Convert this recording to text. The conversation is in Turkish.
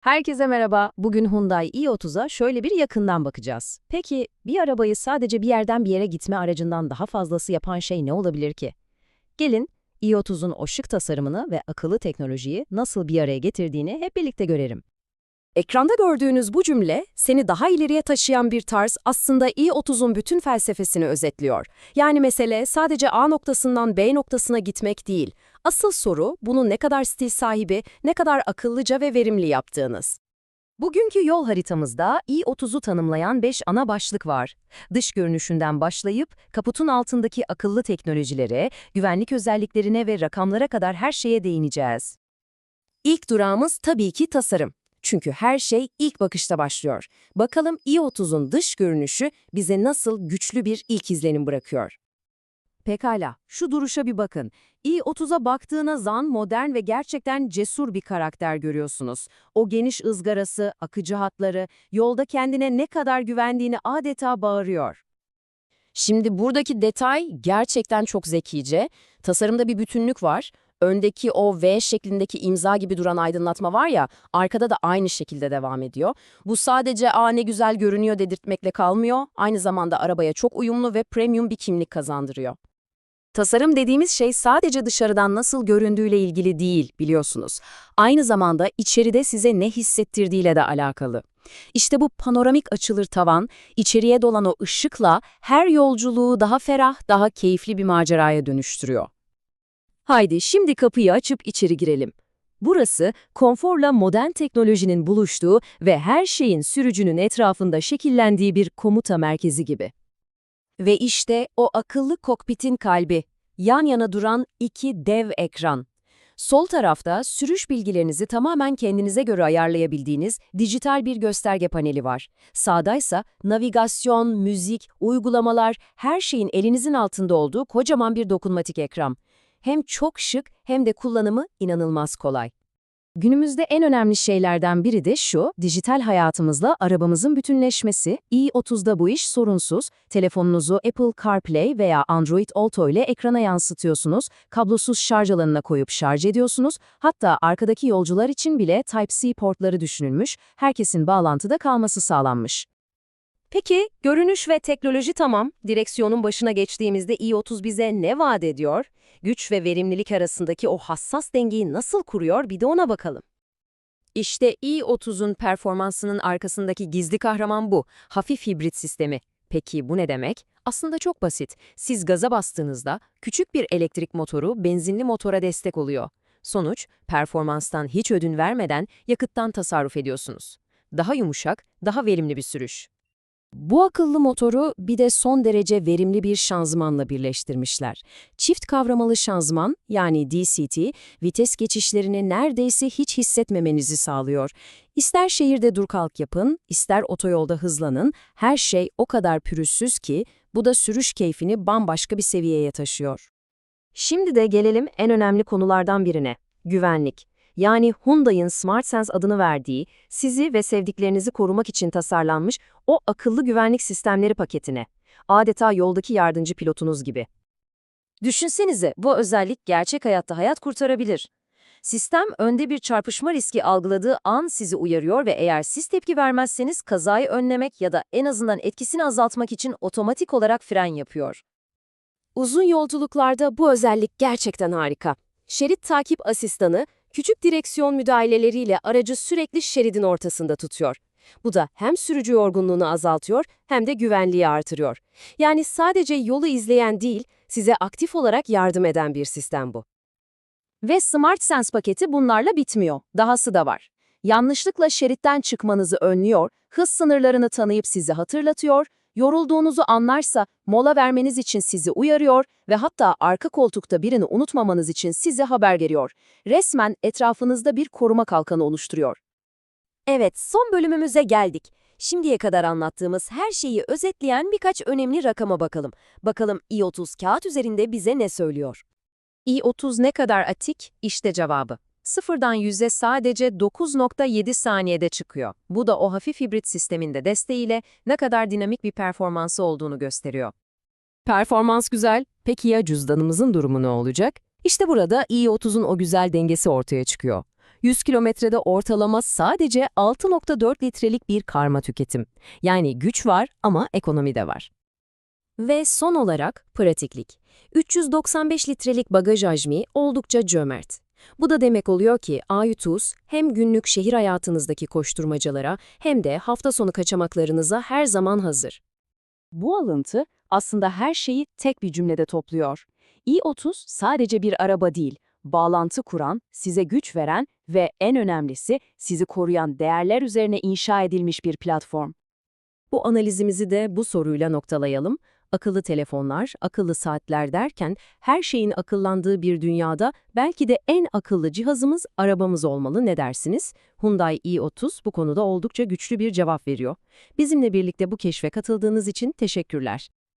Herkese merhaba. Bugün Hyundai i30'a şöyle bir yakından bakacağız. Peki bir arabayı sadece bir yerden bir yere gitme aracından daha fazlası yapan şey ne olabilir ki? Gelin i30'un o şık tasarımını ve akıllı teknolojiyi nasıl bir araya getirdiğini hep birlikte görelim. Ekranda gördüğünüz bu cümle seni daha ileriye taşıyan bir tarz aslında i30'un bütün felsefesini özetliyor. Yani mesele sadece A noktasından B noktasına gitmek değil. Asıl soru bunu ne kadar stil sahibi, ne kadar akıllıca ve verimli yaptığınız. Bugünkü yol haritamızda i30'u tanımlayan 5 ana başlık var. Dış görünüşünden başlayıp kaputun altındaki akıllı teknolojilere, güvenlik özelliklerine ve rakamlara kadar her şeye değineceğiz. İlk durağımız tabii ki tasarım. Çünkü her şey ilk bakışta başlıyor. Bakalım i30'un dış görünüşü bize nasıl güçlü bir ilk izlenim bırakıyor. Pekala, şu duruşa bir bakın. i30'a baktığınız an modern ve gerçekten cesur bir karakter görüyorsunuz. O geniş ızgarası, akıcı hatları, yolda kendine ne kadar güvendiğini adeta bağırıyor. Şimdi buradaki detay gerçekten çok zekice. Tasarımda bir bütünlük var. Öndeki o V şeklindeki imza gibi duran aydınlatma var ya, arkada da aynı şekilde devam ediyor. Bu sadece aa ne güzel görünüyor dedirtmekle kalmıyor, aynı zamanda arabaya çok uyumlu ve premium bir kimlik kazandırıyor. Tasarım dediğimiz şey sadece dışarıdan nasıl göründüğüyle ilgili değil, biliyorsunuz. Aynı zamanda içeride size ne hissettirdiğiyle de alakalı. İşte bu panoramik açılır tavan, içeriye dolan o ışıkla her yolculuğu daha ferah, daha keyifli bir maceraya dönüştürüyor. Haydi şimdi kapıyı açıp içeri girelim. Burası konforla modern teknolojinin buluştuğu ve her şeyin sürücünün etrafında şekillendiği bir komuta merkezi gibi. Ve işte o akıllı kokpitin kalbi, yan yana duran iki dev ekran. Sol tarafta sürüş bilgilerinizi tamamen kendinize göre ayarlayabildiğiniz dijital bir gösterge paneli var. Sağdaysa navigasyon, müzik, uygulamalar, her şeyin elinizin altında olduğu kocaman bir dokunmatik ekran. Hem çok şık hem de kullanımı inanılmaz kolay. Günümüzde en önemli şeylerden biri de şu, dijital hayatımızla arabamızın bütünleşmesi. i30'da bu iş sorunsuz. Telefonunuzu Apple CarPlay veya Android Auto ile ekrana yansıtıyorsunuz, kablosuz şarj alanına koyup şarj ediyorsunuz, hatta arkadaki yolcular için bile Type-C portları düşünülmüş, herkesin bağlantıda kalması sağlanmış. Peki, görünüş ve teknoloji tamam. Direksiyonun başına geçtiğimizde i30 bize ne vaat ediyor? Güç ve verimlilik arasındaki o hassas dengeyi nasıl kuruyor bir de ona bakalım. İşte i30'un performansının arkasındaki gizli kahraman bu, hafif hibrit sistemi. Peki bu ne demek? Aslında çok basit. Siz gaza bastığınızda küçük bir elektrik motoru benzinli motora destek oluyor. Sonuç, performanstan hiç ödün vermeden yakıttan tasarruf ediyorsunuz. Daha yumuşak, daha verimli bir sürüş. Bu akıllı motoru bir de son derece verimli bir şanzımanla birleştirmişler. Çift kavramalı şanzıman yani DCT, vites geçişlerini neredeyse hiç hissetmemenizi sağlıyor. İster şehirde dur kalk yapın, ister otoyolda hızlanın, her şey o kadar pürüzsüz ki bu da sürüş keyfini bambaşka bir seviyeye taşıyor. Şimdi de gelelim en önemli konulardan birine, güvenlik yani Hyundai'ın SmartSense adını verdiği, sizi ve sevdiklerinizi korumak için tasarlanmış o akıllı güvenlik sistemleri paketine. Adeta yoldaki yardımcı pilotunuz gibi. Düşünsenize bu özellik gerçek hayatta hayat kurtarabilir. Sistem önde bir çarpışma riski algıladığı an sizi uyarıyor ve eğer siz tepki vermezseniz kazayı önlemek ya da en azından etkisini azaltmak için otomatik olarak fren yapıyor. Uzun yolculuklarda bu özellik gerçekten harika. Şerit takip asistanı Küçük direksiyon müdahaleleriyle aracı sürekli şeridin ortasında tutuyor. Bu da hem sürücü yorgunluğunu azaltıyor hem de güvenliği artırıyor. Yani sadece yolu izleyen değil, size aktif olarak yardım eden bir sistem bu. Ve Smart Sense paketi bunlarla bitmiyor. Dahası da var. Yanlışlıkla şeritten çıkmanızı önlüyor, hız sınırlarını tanıyıp sizi hatırlatıyor, yorulduğunuzu anlarsa mola vermeniz için sizi uyarıyor ve hatta arka koltukta birini unutmamanız için size haber veriyor. Resmen etrafınızda bir koruma kalkanı oluşturuyor. Evet, son bölümümüze geldik. Şimdiye kadar anlattığımız her şeyi özetleyen birkaç önemli rakama bakalım. Bakalım i30 kağıt üzerinde bize ne söylüyor? i30 ne kadar atik? İşte cevabı. Sıfırdan yüze sadece 9.7 saniyede çıkıyor. Bu da o hafif hibrit sisteminde desteğiyle ne kadar dinamik bir performansı olduğunu gösteriyor. Performans güzel, peki ya cüzdanımızın durumu ne olacak? İşte burada i30'un o güzel dengesi ortaya çıkıyor. 100 kilometrede ortalama sadece 6.4 litrelik bir karma tüketim. Yani güç var ama ekonomi de var. Ve son olarak pratiklik. 395 litrelik bagaj hacmi oldukça cömert. Bu da demek oluyor ki A100 hem günlük şehir hayatınızdaki koşturmacalara hem de hafta sonu kaçamaklarınıza her zaman hazır. Bu alıntı aslında her şeyi tek bir cümlede topluyor. i30 sadece bir araba değil, bağlantı kuran, size güç veren ve en önemlisi sizi koruyan değerler üzerine inşa edilmiş bir platform. Bu analizimizi de bu soruyla noktalayalım. Akıllı telefonlar, akıllı saatler derken her şeyin akıllandığı bir dünyada belki de en akıllı cihazımız arabamız olmalı ne dersiniz? Hyundai i30 bu konuda oldukça güçlü bir cevap veriyor. Bizimle birlikte bu keşfe katıldığınız için teşekkürler.